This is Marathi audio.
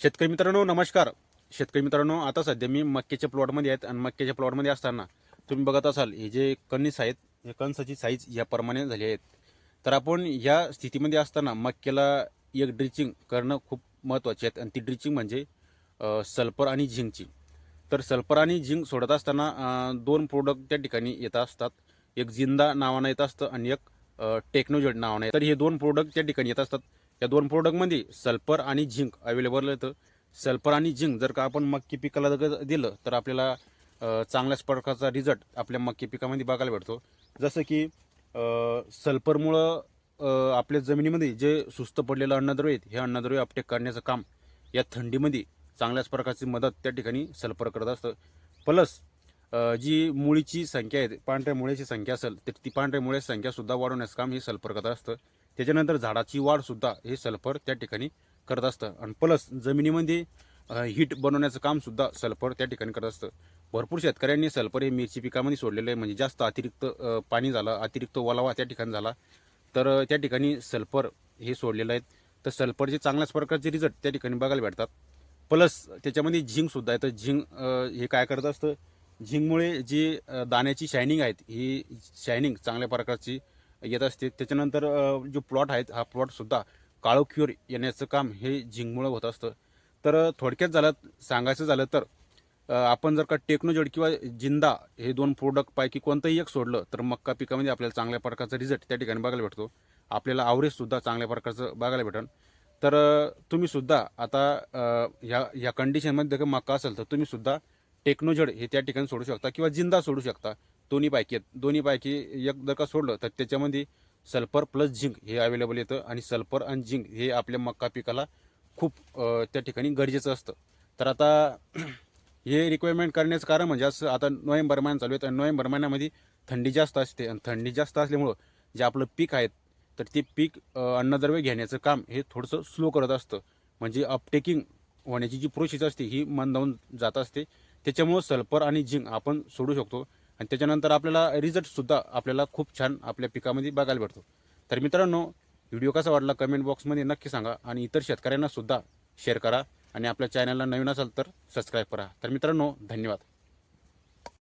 शेतकरी मित्रांनो नमस्कार. शेतकरी मित्रांनो आता सध्या मी मक्क्याच्या प्लॉटमध्ये आहेत आणि मक्क्याच्या प्लॉटमध्ये असताना तुम्ही बघत असाल हे जे कणीस आहेत हे कणसाची साईज याप्रमाणे झाली आहेत. तर आपण या स्थितीमध्ये असताना मक्क्याला एक ड्रिचिंग करणं खूप महत्त्वाचे आहेत आणि ती ड्रिचिंग म्हणजे सल्फर आणि झिंकची तर सल्फर आणि झिंक सोडत असताना दोन प्रोडक्ट त्या ठिकाणी येत असतात. एक जिंदा नावानं येत असतं आणि एक टेक्नोजेट नावानं तर हे दोन प्रोडक्ट त्या ठिकाणी येत असतात. या दोन प्रोडक्टमध्ये सल्फर आणि झिंक अवेलेबल येतं सल्फर आणि झिंक जर का आपण मक्की पिकाला जर दिलं तर आपल्याला चांगल्याच प्रकारचा रिझल्ट आपल्या मक्की पिकामध्ये बघायला भेटतो. जसं की सल्फरमुळं आपल्या जमिनीमध्ये जे सुस्त पडलेलं अन्नद्रव्य आहेत हे अन्नद्रव्य अपटेक करण्याचं काम या थंडीमध्ये चांगल्याच प्रकारची मदत त्या ठिकाणी सल्फर करत असतं. प्लस जी मुळीची संख्या आहे पांढऱ्या मुळ्याची संख्या असेल तर ती पांढऱ्या मुळ्याची संख्यासुद्धा वाढवण्याचं काम हे सल्फर करत असतं. त्याच्यानंतर झाडाची वाढसुद्धा हे सल्फर त्या ठिकाणी करत असतं. आणि प्लस जमिनीमध्ये हीट बनवण्याचं कामसुद्धा सल्फर त्या ठिकाणी करत असतं. भरपूर शेतकऱ्यांनी सल्फर हे मिरची पिकामध्ये सोडलेलं आहे. म्हणजे जास्त अतिरिक्त पाणी झालं अतिरिक्त ओलावा त्या ठिकाणी झाला तर त्या ठिकाणी सल्फर हे सोडलेलं आहेत तर सल्फरचे चांगल्याच प्रकारचे रिझल्ट त्या ठिकाणी बघायला भेटतात. प्लस त्याच्यामध्ये झिंकसुद्धा आहे. तर झिंक हे काय करत असतं? झिंकमुळे जी दाण्याची शायनिंग आहेत ही शायनिंग चांगल्या प्रकारची येत असते. त्याच्यानंतर जो प्लॉट आहेत हा प्लॉटसुद्धा सुद्धा येण्याचं काम हे झिंगमुळं होत असतं. तर थोडक्यात झालं सांगायचं झालं तर आपण जर का टेक्नोजेड किंवा जिंदा हे दोन प्रोडक्टपैकी कोणतंही एक सोडलं तर मक्का पिकामध्ये आपल्याला चांगल्या प्रकारचा रिझल्ट त्या ठिकाणी बघायला भेटतो. आपल्याला आवरेजसुद्धा चांगल्या प्रकारचं बघायला भेटेल तर तुम्हीसुद्धा आता ह्या ह्या कंडिशनमध्ये जर मक्का असेल तर तुम्हीसुद्धा टेक्नोजेड हे त्या ठिकाणी सोडू शकता किंवा जिंदा सोडू शकता. दोन्ही पायकी आहेत दोन्ही पायकी एक जर का सोडलं तर त्याच्यामध्ये सल्फर प्लस झिंक हे अवेलेबल येतं आणि सल्फर आणि झिंक हे आपल्या मक्का पिकाला खूप त्या ठिकाणी गरजेचं असतं. तर आता हे रिक्वायरमेंट करण्याचं कारण म्हणजे असं आता नोव्हेंबर महिना चालू आहे तर नोव्हेंबर महिन्यामध्ये थंडी जास्त असते आणि थंडी जास्त असल्यामुळं जे आपलं पीक आहेत तर ते पीक अन्नद्रव्य घेण्याचं काम हे थोडंसं स्लो करत असतं. म्हणजे अपटेकिंग होण्याची जी प्रोसेस असते ही मंदावून जात असते. त्याच्यामुळं सल्फर आणि झिंक आपण सोडू शकतो. आणि त्याच्यानंतर आपल्याला रिझल्टसुद्धा आपल्याला खूप छान आपल्या पिकामध्ये बघायला भेटतो. तर मित्रांनो व्हिडिओ कसा वाटला कमेंट बॉक्समध्ये नक्की सांगा आणि इतर शेतकऱ्यांनासुद्धा शेअर करा आणि आपल्या चॅनलला नवीन असाल तर सबस्क्राईब करा. तर मित्रांनो धन्यवाद.